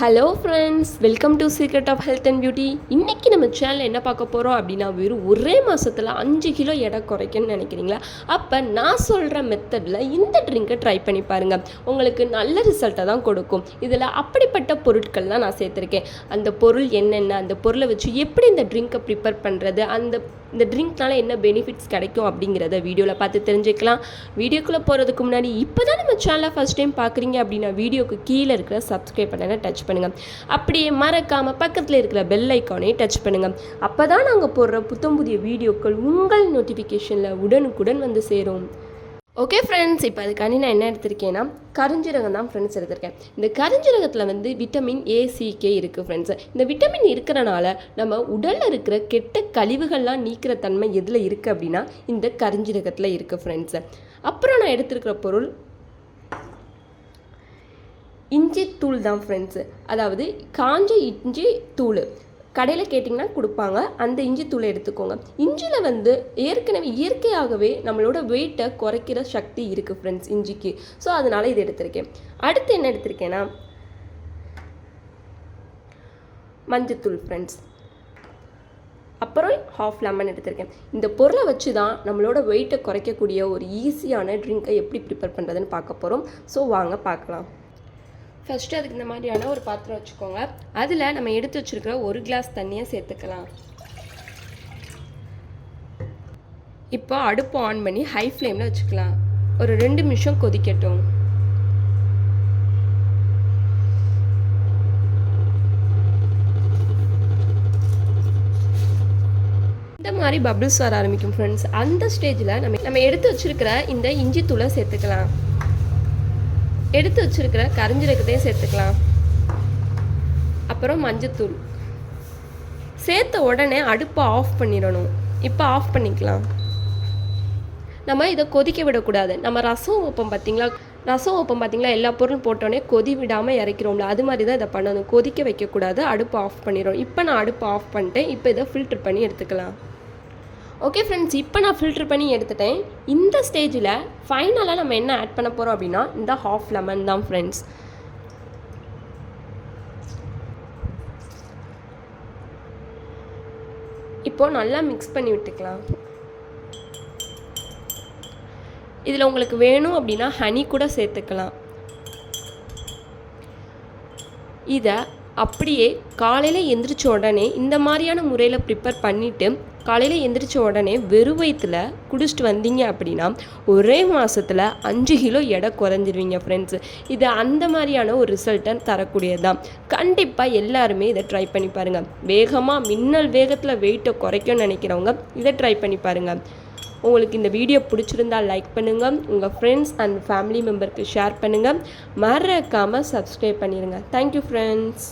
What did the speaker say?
Hello friends welcome to secret of health and beauty இன்றைக்கி நம்ம channel என்ன பார்க்க போகிறோம் அப்படின்னா வெறும் ஒரே மாதத்தில் அஞ்சு கிலோ எடை குறைக்கணும்னு நினைக்கிறீங்களா? அப்போ நான் சொல்கிற மெத்தடில் இந்த ட்ரிங்கை ட்ரை பண்ணி பாருங்கள் உங்களுக்கு நல்ல ரிசல்ட்டை தான் கொடுக்கும். இதில் அப்படிப்பட்ட பொருட்கள்லாம் நான் சேர்த்துருக்கேன். அந்த பொருள் என்னென்ன அந்த பொருளை வச்சு எப்படி இந்த ட்ரிங்கை ப்ரிப்பேர் பண்ணுறது அந்த இந்த ட்ரிங்க்னால என்ன பெனிஃபிட்ஸ் கிடைக்கும் அப்படிங்கிறத வீடியோவில் பார்த்து தெரிஞ்சுக்கலாம். வீடியோக்குள்ளே போகிறதுக்கு முன்னாடி இப்போ தான் நம்ம சேனலை ஃபஸ்ட் டைம் பார்க்குறீங்க அப்படின்னா வீடியோக்கு கீழே இருக்கிற சப்ஸ்கிரைப் பண்ணனை டச் பண்ணுங்கள் அப்படியே மறக்காமல் பக்கத்தில் இருக்கிற பெல் ஐக்கானையும் டச் பண்ணுங்கள் அப்போ தான் நாங்கள் போடுற புத்தம் புதிய வீடியோக்கள் உங்கள் நோட்டிஃபிகேஷனில் உடனுக்குடன் வந்து சேரும். ஓகே ஃப்ரெண்ட்ஸ் இப்போ அதுக்காண்டி நான் என்ன எடுத்திருக்கேன்னா கருஞ்சீரகம் தான் ஃப்ரெண்ட்ஸ் எடுத்திருக்கேன். இந்த கருஞ்சீரகத்தில் வந்து விட்டமின் ஏசிகே இருக்குது ஃப்ரெண்ட்ஸ் இந்த விட்டமின் இருக்கிறனால நம்ம உடலில் இருக்கிற கெட்ட கழிவுகள்லாம் நீக்கிற தன்மை எதில் இருக்குது அப்படின்னா இந்த கருஞ்சீரகத்தில் இருக்குது ஃப்ரெண்ட்ஸு அப்புறம் நான் எடுத்திருக்கிற பொருள் இஞ்சி தூள் தான் ஃப்ரெண்ட்ஸு அதாவது காஞ்ச இஞ்சி தூள். கடையில் கேட்டிங்கன்னா கொடுப்பாங்க. அந்த இஞ்சி தூளை எடுத்துக்கோங்க. இஞ்சியில் வந்து ஏற்கனவே இயற்கையாகவே நம்மளோட வெயிட்டை குறைக்கிற சக்தி இருக்குது ஃப்ரெண்ட்ஸ் இஞ்சிக்கு. ஸோ அதனால் இது எடுத்திருக்கேன். அடுத்து என்ன எடுத்திருக்கேன்னா மஞ்சத்தூள் ஃப்ரெண்ட்ஸ் அப்புறம் ஹாஃப் லெமன் எடுத்திருக்கேன். இந்த பொருளை வச்சு தான் நம்மளோட வெயிட்டை குறைக்கக்கூடிய ஒரு ஈஸியான ட்ரிங்கை எப்படி ப்ரிப்பேர் பண்ணுறதுன்னு பார்க்க போகிறோம் ஸோ வாங்க பார்க்கலாம். ஃபஸ்ட்டு அதுக்கு இந்த மாதிரியான ஒரு பாத்திரம் வச்சுக்கோங்க. அதில் நம்ம எடுத்து வச்சுருக்கிற ஒரு கிளாஸ் தண்ணியை சேர்த்துக்கலாம். இப்போ அடுப்பு ஆன் பண்ணி ஹை ஃப்ளேமில் வச்சுக்கலாம். ஒரு ரெண்டு நிமிஷம் கொதிக்கட்டும். இந்த மாதிரி பபிள்ஸ் வர ஆரம்பிக்கும் ஃப்ரெண்ட்ஸ் அந்த ஸ்டேஜில் நம்ம நம்ம எடுத்து வச்சுருக்கிற இந்த இஞ்சி தூளை சேர்த்துக்கலாம். எடுத்து வச்சுருக்கிற கரிஞ்சீரகத்தையும் சேர்த்துக்கலாம். அப்புறம் மஞ்சத்தூள். சேர்த்த உடனே அடுப்பை ஆஃப் பண்ணிடணும். இப்போ ஆஃப் பண்ணிக்கலாம். நம்ம இதை கொதிக்க விடக்கூடாது. நம்ம ரசம் வைப்போம் பார்த்தீங்களா? ரசம் வைப்போம் பார்த்தீங்களா? எல்லா பொருளும் போட்டோடனே கொதி விடாமல் இறக்கிறோம்ல அது மாதிரி தான் இதை பண்ணணும். கொதிக்க வைக்கக்கூடாது அடுப்பு ஆஃப் பண்ணிடும் இப்போ நான் அடுப்பு ஆஃப் பண்ணிட்டேன். இப்போ இதை ஃபில்டர் பண்ணி எடுத்துக்கலாம். ஓகே ஃப்ரெண்ட்ஸ் இப்போ நான் ஃபில்டர் பண்ணி எடுத்துட்டேன். இந்த ஸ்டேஜில் ஃபைனலாக நம்ம என்ன ஆட் பண்ண போகிறோம் அப்படின்னா இந்த ஹாஃப் லெமன் தான் ஃப்ரெண்ட்ஸ் இப்போ நல்லா மிக்ஸ் பண்ணி விட்டுக்கலாம். இதில் உங்களுக்கு வேணும் அப்படின்னா ஹனி கூட சேர்த்துக்கலாம். இதை அப்படியே காலையில் எந்திரிச்ச உடனே இந்த மாதிரியான முறையில் ப்ரிப்பேர் பண்ணிவிட்டு காலையில் எந்திரிச்ச உடனே வெறும் வயிற்றுல குடிச்சிட்டு வந்தீங்க அப்படின்னா ஒரே மாதத்தில் அஞ்சு கிலோ எடை குறைஞ்சிருவீங்க ஃப்ரெண்ட்ஸு இது அந்த மாதிரியான ஒரு ரிசல்ட்டை தரக்கூடியது தான் கண்டிப்பாக எல்லாருமே இதை ட்ரை பண்ணி பாருங்கள் வேகமாக மின்னல் வேகத்தில் வெயிட்டை குறைக்கணும்னு நினைக்கிறவங்க இதை ட்ரை பண்ணி பாருங்கள் உங்களுக்கு இந்த வீடியோ பிடிச்சிருந்தா லைக் பண்ணுங்கள் உங்கள் ஃப்ரெண்ட்ஸ் அண்ட் ஃபேமிலி மெம்பருக்கு ஷேர் பண்ணுங்கள் மறக்காமல் சப்ஸ்கிரைப் பண்ணிடுங்க தேங்க்யூ ஃப்ரெண்ட்ஸ்